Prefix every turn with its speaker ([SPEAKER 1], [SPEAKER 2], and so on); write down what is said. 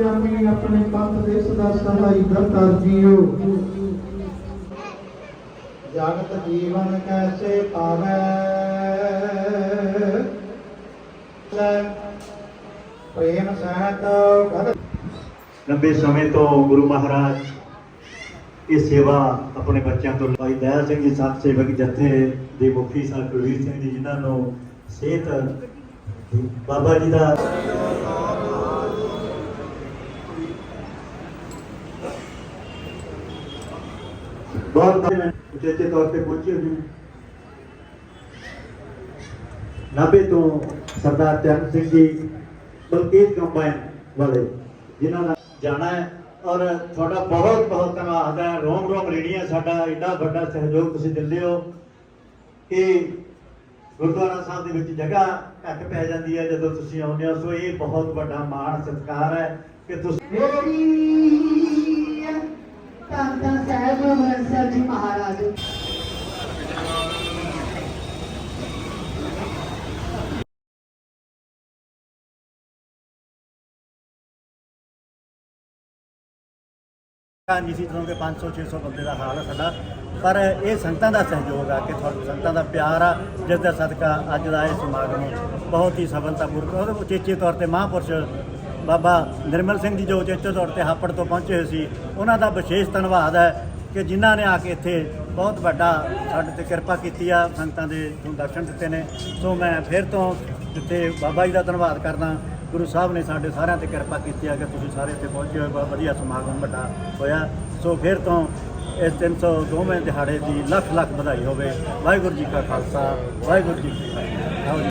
[SPEAKER 1] ਜਾਮੀ ਆਪਣੇ ਪੰਥ ਦੇ ਸਦਾ ਸਹਾਈ ਕਰਤਾ ਜੀਓ। ਜਗਤ ਜੀਵਨ ਕੈਸੇ ਪਾਵੈ? ਲੈ ਪ੍ਰੇਮ ਸਹਿਤ ਗਦ
[SPEAKER 2] ਲੰਬੇ ਸਮੇਂ ਤੋਂ ਗੁਰੂ ਮਹਾਰਾਜ ਇਹ ਸੇਵਾ ਆਪਣੇ ਬੱਚਿਆਂ ਤੋਂ ਭਾਈ ਦਇਆ ਸਿੰਘ ਜੀ ਸੰਤ ਸੇਵਕ ਜਥੇ ਦੇ ਮੁਖੀ ਸਾਹਿਬ ਕੁਲਵੀਰ ਸਿੰਘ ਜੀ ਜਿਨ੍ਹਾਂ ਨੂੰ ਸਿਹਤ ਬਾਬਾ ਜੀ ਦਾ ਬਹੁਤ ਉਚੇਚੇ ਤੌਰ ਤੇ ਪਹੁੰਚੇ ਹੋਏ ਨਾਭੇ ਤੋਂ ਸਰਦਾਰ ਚਰਨ ਸਿੰਘ ਜੀ ਬਲਕੀਤ ਕੰਬਾਈਨ ਵਾਲੇ, ਜਿਨ੍ਹਾਂ ਦਾ ਜਾਣਾ ਹੈ। ਔਰ ਤੁਹਾਡਾ ਬਹੁਤ ਬਹੁਤ ਧੰਨਵਾਦ ਹੈ। ਰੋਮ ਰੋਮ ਰੇੜੀਆਂ, ਸਾਡਾ ਇੰਨਾ ਵੱਡਾ ਸਹਿਯੋਗ ਤੁਸੀਂ ਦਿੰਦੇ ਹੋ ਕਿ ਗੁਰਦੁਆਰਾ ਸਾਹਿਬ ਦੇ ਵਿੱਚ ਜਗ੍ਹਾ ਘੱਟ ਪੈ ਜਾਂਦੀ ਹੈ ਜਦੋਂ ਤੁਸੀਂ ਆਉਂਦੇ ਹੋ। ਸੋ ਇਹ ਬਹੁਤ ਵੱਡਾ ਮਾਣ ਸਤਿਕਾਰ ਹੈ ਕਿ ਤੁਸੀਂ
[SPEAKER 3] ਮੇਰੀ ਧੰਨ ਧੰਨ ਸਾਹਿਬ ਅੰਮ੍ਰਿਤਸਰ ਜੀ ਮਹਾਰਾਜ
[SPEAKER 2] ਨਹੀਂ ਸੀ ਤੁਹਾਨੂੰ ਕਿ 500 600 ਬੰਦੇ ਦਾ ਹਾਲ ਹੈ ਸਾਡਾ। ਪਰ ਇਹ ਸੰਗਤਾਂ ਦਾ ਸਹਿਯੋਗ ਆ ਕਿ ਤੁਹਾਨੂੰ ਸੰਗਤਾਂ ਦਾ ਪਿਆਰ ਆ, ਜਿਸ ਦਾ ਸਦਕਾ ਅੱਜ ਦਾ ਇਹ ਸਮਾਗਮ ਬਹੁਤ ਹੀ ਸਫਲਤਾਪੂਰਵਕ, ਉਹਦੇ ਉਚੇਚੇ ਤੌਰ ਤੇ ਮਹਾਂਪੁਰਸ਼ ਬਾਬਾ ਨਿਰਮਲ ਸਿੰਘ ਜੀ ਜੋ ਉਚੇਚੇ ਤੌਰ ਤੇ ਹਾਪੜ ਤੋਂ ਪਹੁੰਚੇ ਹੋਏ ਸੀ, ਉਹਨਾਂ ਦਾ ਵਿਸ਼ੇਸ਼ ਧੰਨਵਾਦ ਹੈ ਕਿ ਜਿਨ੍ਹਾਂ ਨੇ ਆ ਕੇ ਇੱਥੇ ਬਹੁਤ ਵੱਡਾ ਸਾਡੇ ਤੇ ਕਿਰਪਾ ਕੀਤੀ ਆ, ਸੰਗਤਾਂ ਦੇ ਨੂੰ ਦਰਸ਼ਨ ਦਿੱਤੇ ਨੇ। ਸੋ ਮੈਂ ਫਿਰ ਤੋਂ ਜਿੱਥੇ ਬਾਬਾ ਜੀ ਦਾ ਧੰਨਵਾਦ ਕਰਦਾ। ਗੁਰੂ ਸਾਹਿਬ ਨੇ ਸਾਡੇ ਸਾਰਿਆਂ ਤੇ ਕਿਰਪਾ ਕੀਤੀ ਹੈ ਕਿ ਤੁਸੀਂ ਸਾਰੇ ਇੱਥੇ ਪਹੁੰਚੇ ਹੋਏ, ਬਹੁਤ ਵਧੀਆ ਸਮਾਗਮ ਵੱਡਾ ਹੋਇਆ। ਸੋ ਫਿਰ ਤੋਂ ਇਸ 302ਵੇਂ ਦਿਹਾੜੇ ਦੀ ਲੱਖ ਲੱਖ ਵਧਾਈ ਹੋਵੇ। ਵਾਹਿਗੁਰੂ ਜੀ ਕਾ ਖਾਲਸਾ, ਵਾਹਿਗੁਰੂ ਜੀ ਕੀ ਫਤਿਹ।